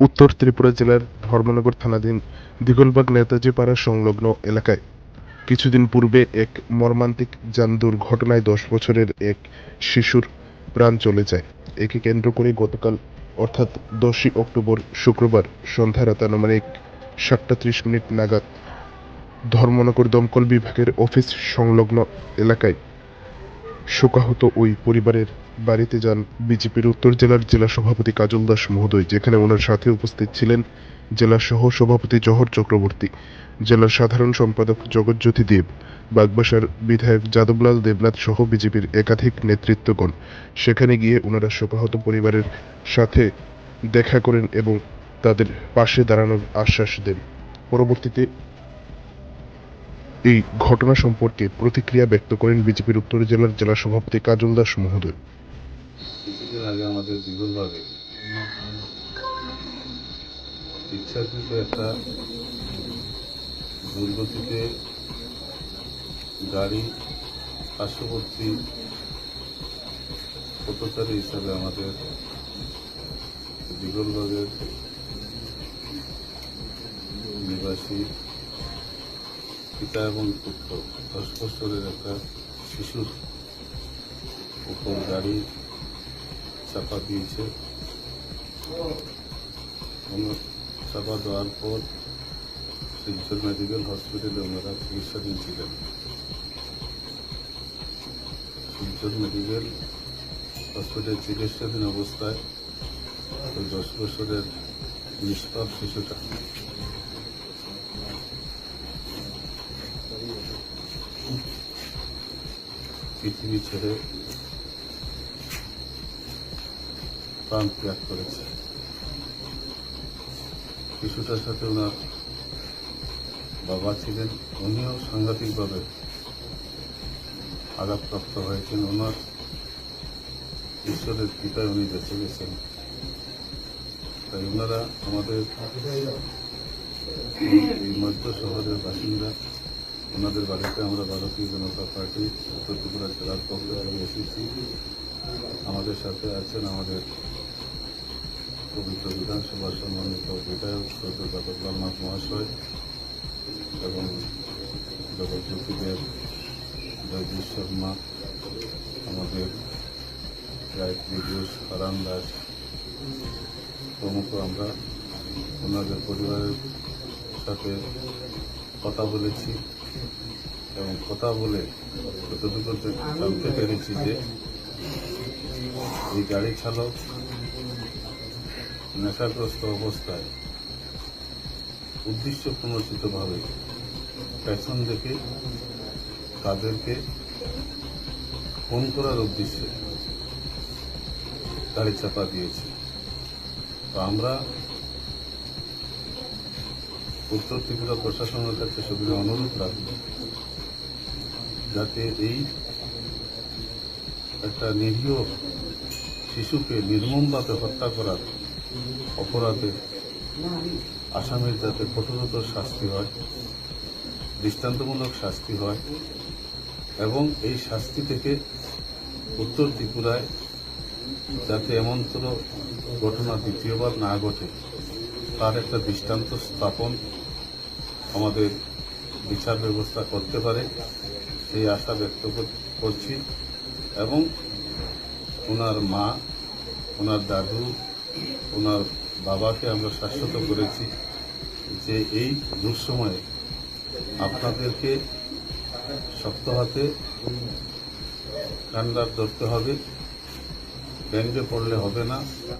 উত্তর ত্রিপুরা জেলার ধর্মনগর থানাধীন দিগলবাগ নেতাজি পাড়া সংলগ্ন এলাকায় কিছুদিন পূর্বে এক মর্মান্তিক যান দুর্ঘটনায় দশ বছরের এক শিশুর প্রাণ চলে যায়। একে কেন্দ্র করে গতকাল, অর্থাৎ দশই অক্টোবর শুক্রবার সন্ধ্যা রাত আনুমানিক সাতটা ত্রিশ মিনিট নাগাদ ধর্মনগর দমকল বিভাগের অফিস সংলগ্ন এলাকায় শোকাহত ওই পরিবারের বাড়িতে যান বিজেপির উত্তর জেলার জেলা সভাপতি কাজল দাস মহোদয়, যেখানে ওনার সাথে উপস্থিত ছিলেন জেলা সহ সভাপতি জহর চক্রবর্তী, জেলার সাধারণ সম্পাদক জগৎজ্যোতি দেব, বাগবাসার বিধায়ক যাদবলাল দেবনাথ সহ বিজেপির একাধিক নেতৃত্বগণ। সেখানে গিয়ে ওনারা শোকাহত পরিবারের সাথে দেখা করেন এবং তাদের পাশে দাঁড়ানোর আশ্বাস দেন। পরবর্তীতে এই ঘটনা সম্পর্কে প্রতিক্রিয়া ব্যক্ত করেন বিজেপির উত্তর জেলার জেলা সভাপতি কাজল দাস মহোদয়। আগে আমাদের ইচ্ছাকৃত একটা দুর্গতিতে গাড়ি পার্শ্ববর্তী পথচারী হিসাবে আমাদের বিগলবাগের নিবাসী পিতা এবং পুত্র দশ বছরের একটা শিশুর উপর গাড়ি চাপা দিয়েছে। চাপা দেওয়ার পর শিলচর মেডিকেল হসপিটালে ওনারা চিকিৎসাধীন ছিলেন। শিলচর মেডিকেল হসপিটালে চিকিৎসাধীন অবস্থায় দশ বছরের নিষ্পাপ শিশুটা পৃথিবী ছেড়ে প্রাণ ত্যাগ করেছে। শিশুটার সাথে ওনার বাবা ছিলেন, উনিও সাংঘাতিকভাবে আঘাতপ্রাপ্ত হয়েছেন। ওনার ঈশ্বরের কৃপায় উনি বেঁচে গেছেন। তাই ওনারা আমাদের এই মধ্য শহরের বাসিন্দা। ওনাদের বাড়িতে আমরা ভারতীয় জনতা পার্টি, উত্তর ত্রিপুরা জেলার পক্ষ থেকে এসেছি আমাদের সাথে আছেন আমাদের পবিত্র বিধানসভার সম্মানিত বিধায়ক সৈয়দ যাদবলালনাথ মহাশয় এবং জগজ্যোতিদেব জয়জিৎ শর্মা, আমাদের গায়ত্রী ঘোষ হারান দাস প্রমুখ আমরা। ওনাদের পরিবারের সাথে কথা বলেছি। এবং কথা বলে জানতে পেরেছি যে এই গাড়ি চালক নেশাগ্রস্ত অবস্থায় উদ্দেশ্য প্রণোচিতভাবে পেছন দেখে তাদেরকে ফোন করার উদ্দেশ্যে গাড়ি চাপা দিয়েছে। তো আমরা উত্তর ত্রিপুরা প্রশাসনের কাছে সবির অনুরোধ রাখব যাতে এই একটা নিরীহ শিশুকে নির্মমভাবে হত্যা করার অপরাধে আসামির যাতে কঠোরতর শাস্তি হয়, দৃষ্টান্তমূলক শাস্তি হয় এবং এই শাস্তি থেকে উত্তর ত্রিপুরায় যাতে এমনতর ঘটনা দ্বিতীয়বার না ঘটে তার একটা দৃষ্টান্ত স্থাপন আমাদের বিচার ব্যবস্থা করতে পারে, সেই আশা ব্যক্ত করছি। এবং ওনার মা, ওনার দাদু, ওনার বাবাকে আমরা শাশ্বত করেছি যে এই দুঃসময়ে আপনাদেরকে শক্ত হাতে কান্ডার ধরতে হবে, ব্যাঙ্গে পড়লে হবে না।